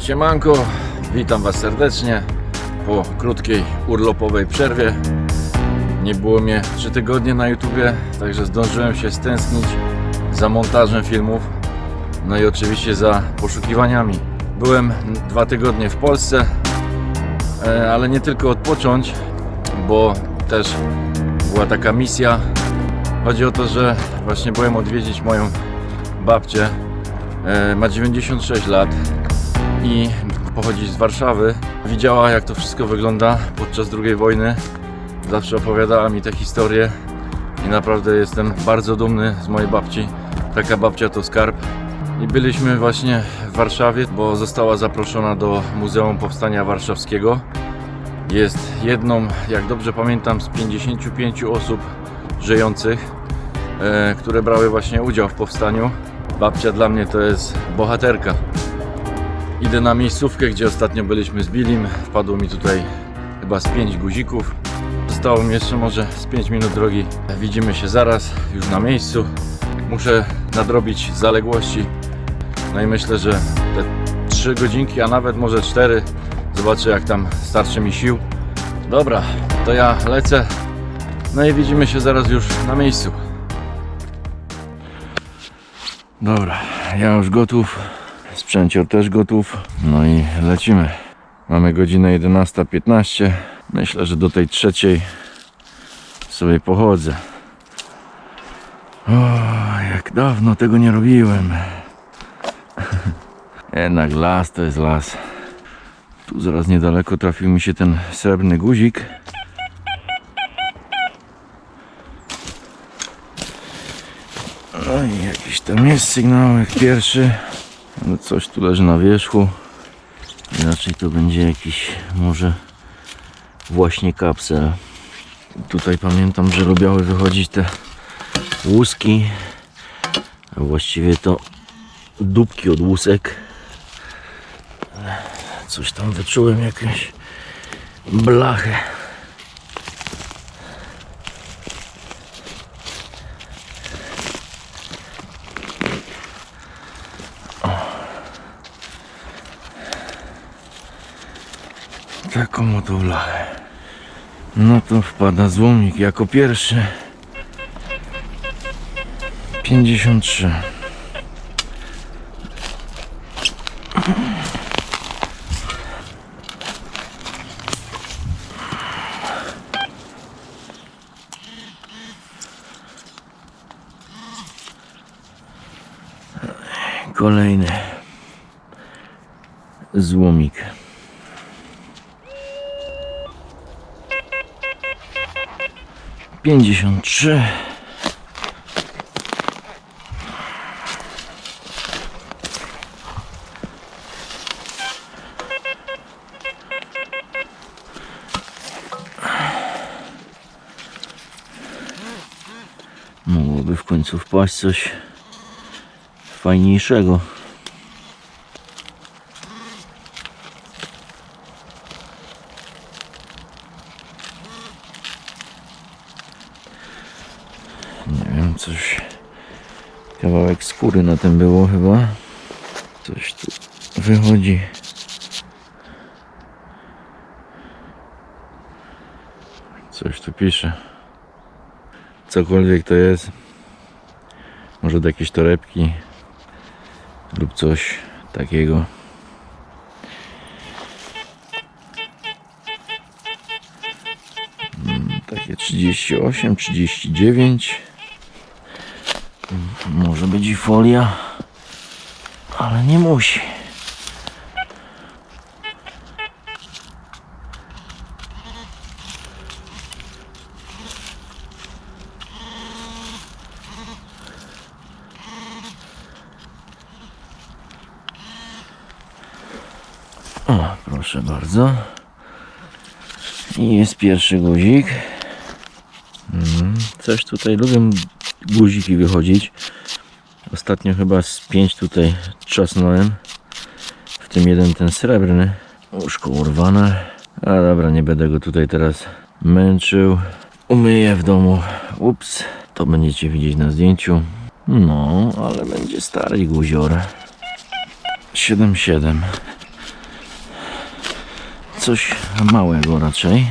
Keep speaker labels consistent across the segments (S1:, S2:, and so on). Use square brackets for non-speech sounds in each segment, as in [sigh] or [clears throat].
S1: Siemanko, witam Was serdecznie po krótkiej urlopowej przerwie. Nie było mnie 3 tygodnie na YouTubie, także zdążyłem się stęsknić za montażem filmów, no i oczywiście za poszukiwaniami. Byłem dwa tygodnie w Polsce, e, ale nie tylko odpocząć, bo też była taka misja. Chodzi o to, że właśnie byłem odwiedzić moją babcię. E, Ma 96 lat i pochodzi z Warszawy. Widziała jak to wszystko wygląda podczas II wojny. Zawsze opowiadała mi te historie i naprawdę jestem bardzo dumny z mojej babci. Taka babcia to skarb. I byliśmy właśnie w Warszawie, bo została zaproszona do Muzeum Powstania Warszawskiego. Jest jedną, jak dobrze pamiętam, z 55 osób żyjących, e, które brały właśnie udział w powstaniu. Babcia dla mnie to jest bohaterka. Idę na miejscówkę, gdzie ostatnio byliśmy z Billim. Wpadło mi tutaj chyba z 5 guzików. Zostało mi jeszcze może z 5 minut drogi. Widzimy się zaraz, już na miejscu. Muszę nadrobić zaległości. No i myślę, że te 3 godzinki, a nawet może 4. Zobaczę jak tam starczy mi sił. Dobra, to ja lecę. No i widzimy się zaraz już na miejscu. Dobra, ja już gotów. Sprzęcior też gotów. No i lecimy. Mamy godzinę 11.15. Myślę, że do tej trzeciej sobie pochodzę. O, jak dawno tego nie robiłem. [laughs] Jednak las to jest las. Tu zaraz niedaleko trafił mi się ten srebrny guzik. No i jakiś tam jest sygnałek pierwszy. Ale coś tu leży na wierzchu. Inaczej to będzie jakiś może właśnie kapsel. Tutaj pamiętam, że lubiały wychodzić te łuski. A właściwie to dupki od łusek. Coś tam wyczułem, jakąś blachę. Blachę. No to wpada złomik jako pierwszy. 53. Kolejny złomik. Pięćdziesiąt trzy. Mogłoby w końcu wpaść coś fajniejszego. Nie wiem, coś. Kawałek skóry na tym było chyba. Coś tu wychodzi. Coś tu pisze. Cokolwiek to jest. Może do jakieś torebki lub coś takiego. Mm, Takie 38, 39. Może być i folia, ale nie musi. O, proszę bardzo. I jest pierwszy guzik. Mm, coś tutaj lubią guziki wychodzić. Ostatnio chyba z pięć tutaj trzasnąłem. W tym jeden ten srebrny. Łóżko urwane. A dobra, nie będę go tutaj teraz męczył. Umyję w domu. Ups, to będziecie widzieć na zdjęciu. No, ale będzie stary guzior. 7-7. coś małego raczej.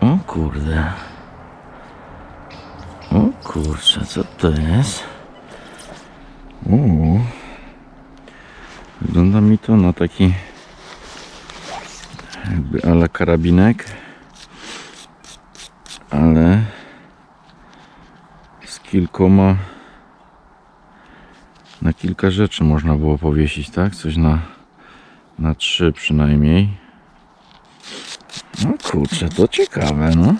S1: O kurde. O kurczę, co to jest? Uuu. Wygląda mi to na taki jakby ala karabinek, ale z kilkoma na kilka rzeczy można było powiesić, tak? Coś na, na trzy przynajmniej. No kurczę, to ciekawe, no.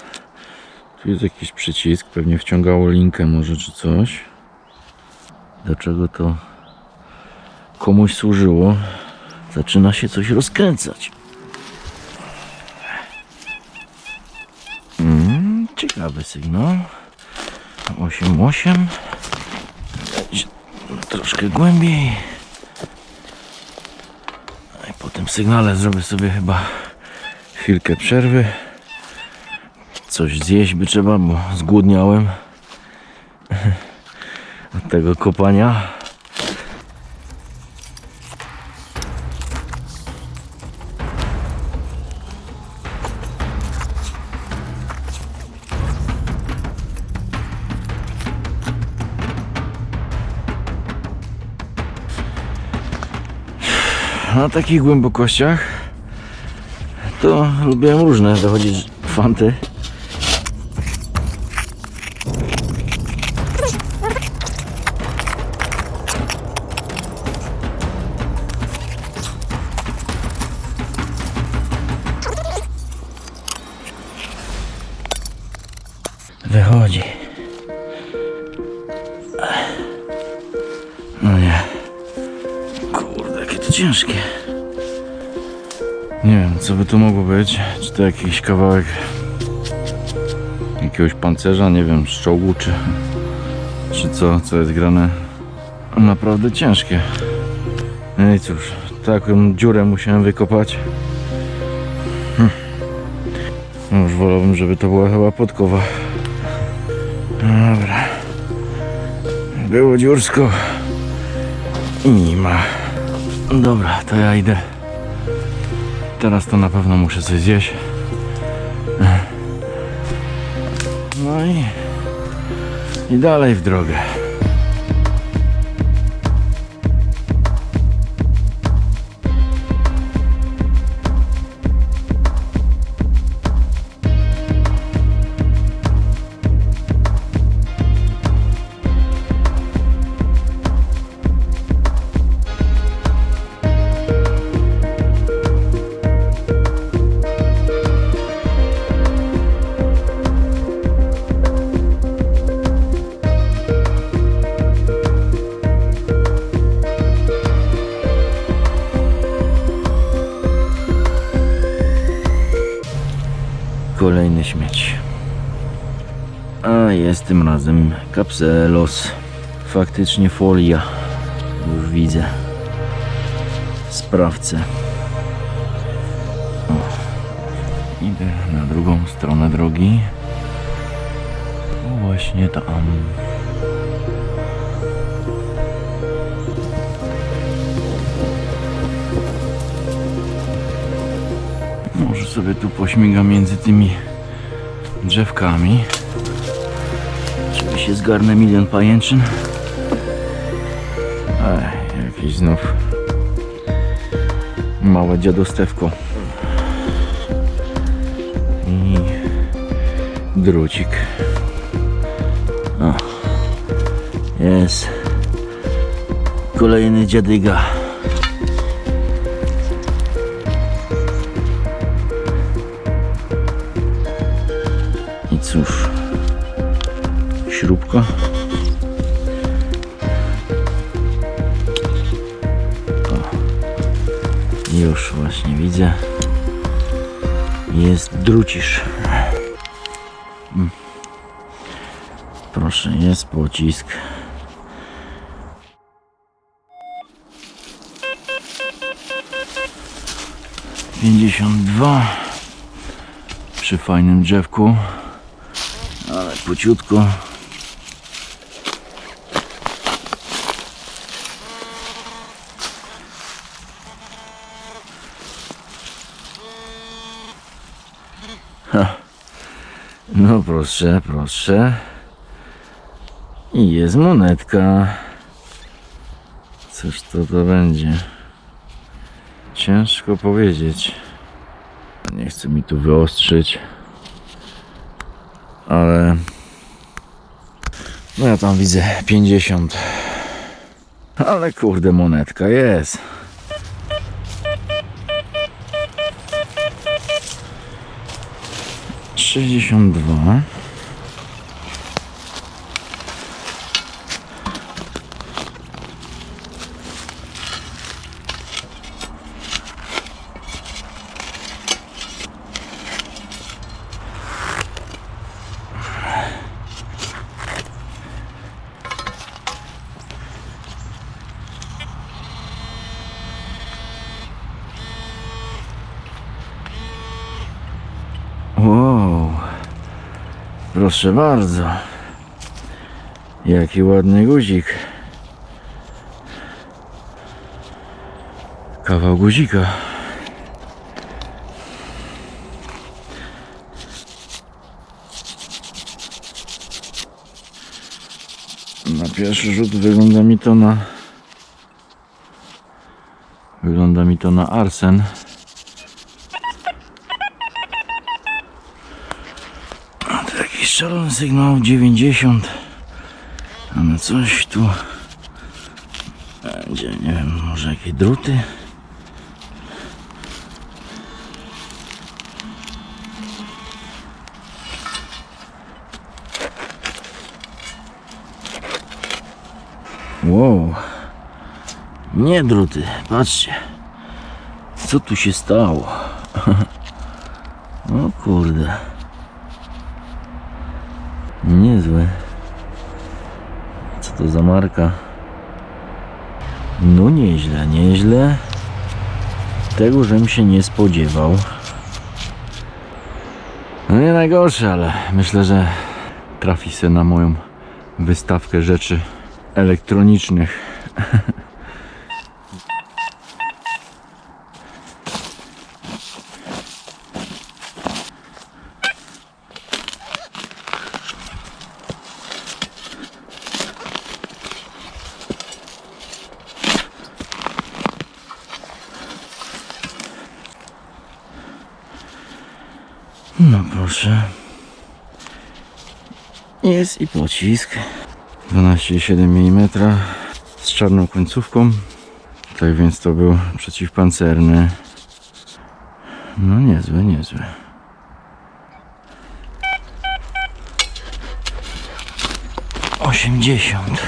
S1: Tu jest jakiś przycisk, pewnie wciągało linkę może czy coś. Do czego to komuś służyło? Zaczyna się coś rozkręcać. Mm, ciekawy sygnał. 8-8. Leć Troszkę głębiej. No I po tym sygnale zrobię sobie chyba chwilkę przerwy. Coś zjeść by trzeba, bo zgłodniałem [laughs] od tego kopania. Na takich głębokościach to lubiłem różne dochodzić fanty. Wychodzi. No nie. Kurde, jakie to ciężkie. Nie wiem, co by to mogło być. Czy to jakiś kawałek jakiegoś pancerza, nie wiem, z czołgu, czy, czy co, co jest grane. Naprawdę ciężkie. No i cóż, taką dziurę musiałem wykopać. Hm. No już wolałbym, żeby to była chyba podkowa. Dobra. Było dziursko. I nie ma. Dobra, to ja idę. Teraz to na pewno muszę coś zjeść. No i, i dalej w drogę. Kolejny śmieć. A jest tym razem kapselos. Faktycznie folia. Już widzę. Sprawcę. O. Idę na drugą stronę drogi. O, właśnie tam. Sobie tu pośmigam między tymi drzewkami. Się zgarnę milion pajęczyn. Ej, jakiś znów małe dziadostewko. I drucik. O, jest kolejny dziadyga. Śrubka. O, już właśnie widzę. Jest drucisz. Mm. proszę, jest pocisk. Pięćdziesiąt dwa przy fajnym drzewku, ale pociutko. No proszę, proszę. I jest monetka. Cóż to to będzie? Ciężko powiedzieć. Nie chcę mi tu wyostrzyć. Ale... No ja tam widzę 50. Ale kurde monetka jest. Sześćdziesiąt dwa. Proszę bardzo. Jaki ładny guzik. Kawał guzika. Na pierwszy rzut wygląda mi to na Wygląda mi to na arsen. Szalony sygnał 90. Ale coś tu będzie, nie wiem, może jakieś druty? Wow. Nie druty, patrzcie. Co tu się stało? [laughs] O kurde. Niezłe. Co to za marka? No nieźle, nieźle. Tego, żem się nie spodziewał. No nie najgorsze, ale myślę, że trafi się na moją wystawkę rzeczy elektronicznych. [laughs] No proszę. Jest i pocisk. 12,7 mm z czarną końcówką. Tak więc to był przeciwpancerny. No niezły, niezły. Osiemdziesiąt.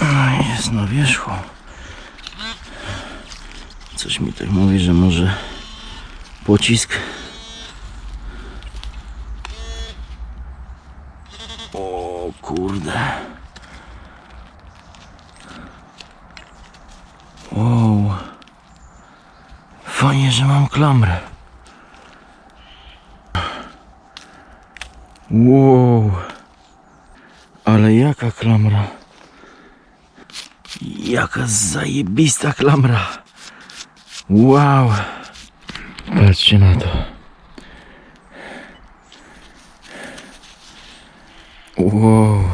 S1: No, Jest na wierzchu. Coś mi tak mówi, że może pocisk. O kurde. Wow. Fajnie, że mam klamrę. Wow. Ale jaka klamra. Jaka zajebista klamra. Wow. Patrzcie na to. Wow.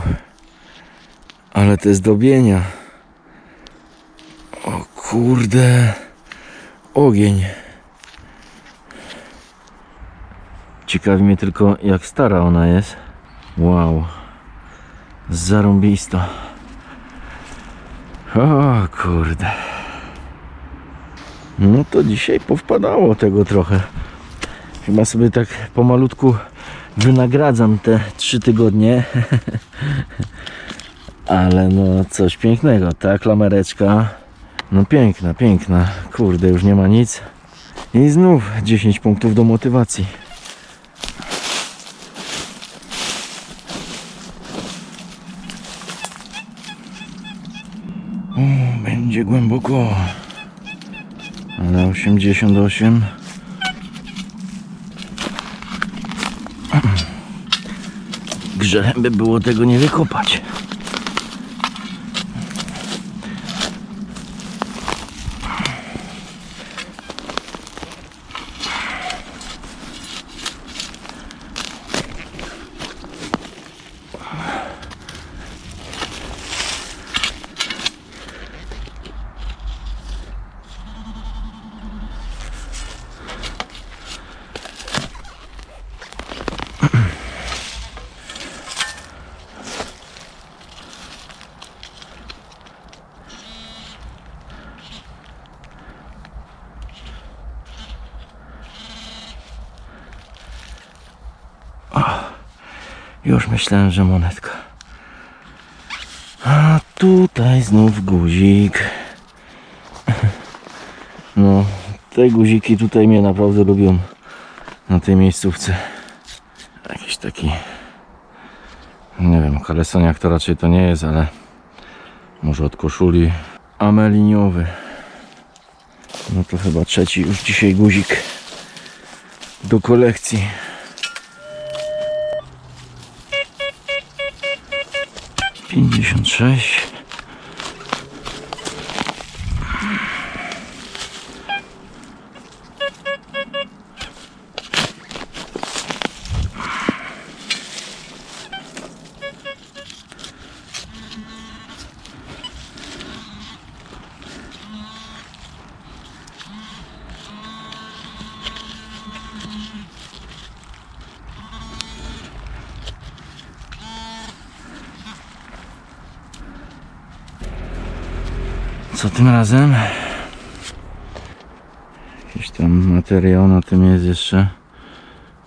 S1: Ale te zdobienia. O kurde. Ogień. Ciekawi mnie tylko jak stara ona jest. Wow. Zarąbista. O kurde. No to dzisiaj powpadało tego trochę. Chyba sobie tak pomalutku
S2: wynagradzam te trzy tygodnie. [laughs] Ale no coś pięknego, ta klamereczka. No piękna, piękna. Kurde, już nie ma nic. I znów 10 punktów do motywacji. Będzie głęboko. Ale [clears throat] 88. Grzechem by było tego nie wykopać. Już myślałem, że monetka. A tutaj znów guzik. [laughs] No, te guziki tutaj mnie naprawdę lubią na tej miejscówce. Jakiś taki, nie wiem, kalesoniak to raczej to nie jest, ale może od koszuli. Ameliniowy. No to chyba trzeci już dzisiaj guzik do kolekcji. 56 Co tym razem? Jakiś tam materiał na tym jest jeszcze.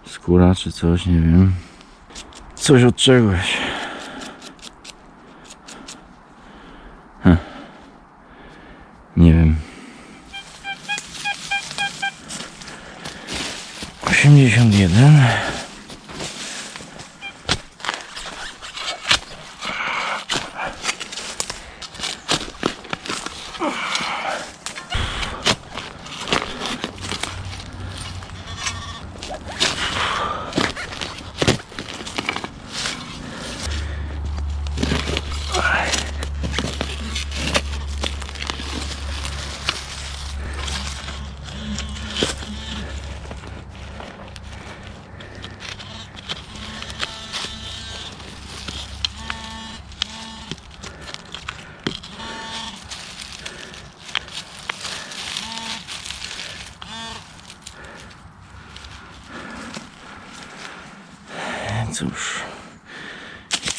S2: Skóra czy coś, nie wiem. Coś od czegoś. Ох.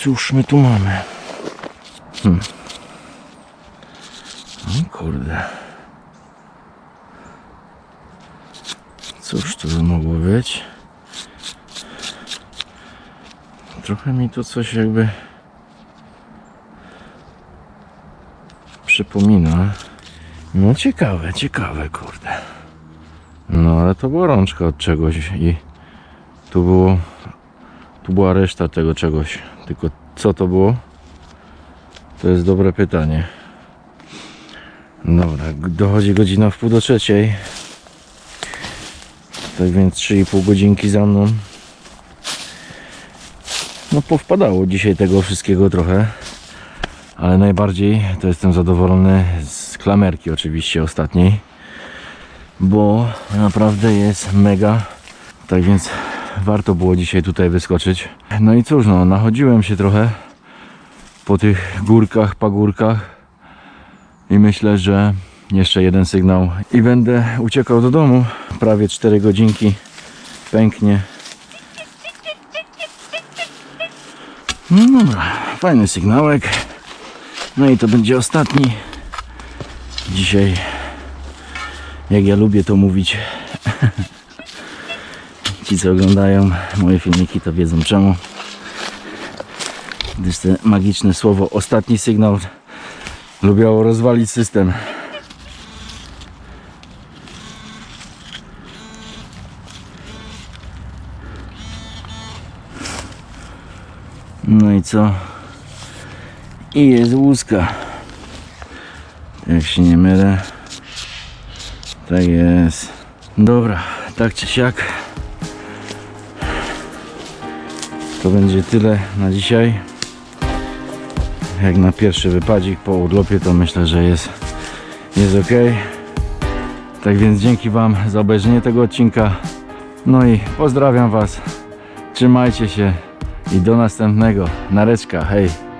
S2: Cóż my tu mamy? Hmm. O kurde. Cóż to mogło być? Trochę mi to coś jakby przypomina. No ciekawe, ciekawe, kurde. No ale to była rączka od czegoś i tu było tu była reszta tego czegoś. Tylko co to było? To jest dobre pytanie. Dobra, dochodzi godzina w pół do trzeciej. Tak więc 3,5 godzinki za mną. No powpadało dzisiaj tego wszystkiego trochę. Ale najbardziej to jestem zadowolony z klamerki oczywiście ostatniej. Bo naprawdę jest mega. Tak więc warto było dzisiaj tutaj wyskoczyć. No i cóż, no, nachodziłem się trochę po tych górkach, pagórkach i myślę, że jeszcze jeden sygnał i będę uciekał do domu. Prawie 4 godzinki pęknie. No dobra, fajny sygnałek. No i to będzie ostatni. Dzisiaj, jak ja lubię to mówić, [laughs] Ci co oglądają moje filmiki to wiedzą czemu. Gdyż te magiczne słowo ostatni sygnał lubiało rozwalić system. No i co? I jest łuska. Jak się nie mylę. Tak jest. Dobra, tak czy siak. To będzie tyle na dzisiaj. Jak na pierwszy wypadzik po urlopie to myślę, że jest, jest ok. Tak więc dzięki Wam za obejrzenie tego odcinka. No i pozdrawiam Was. Trzymajcie się i do następnego. Nareczka, hej.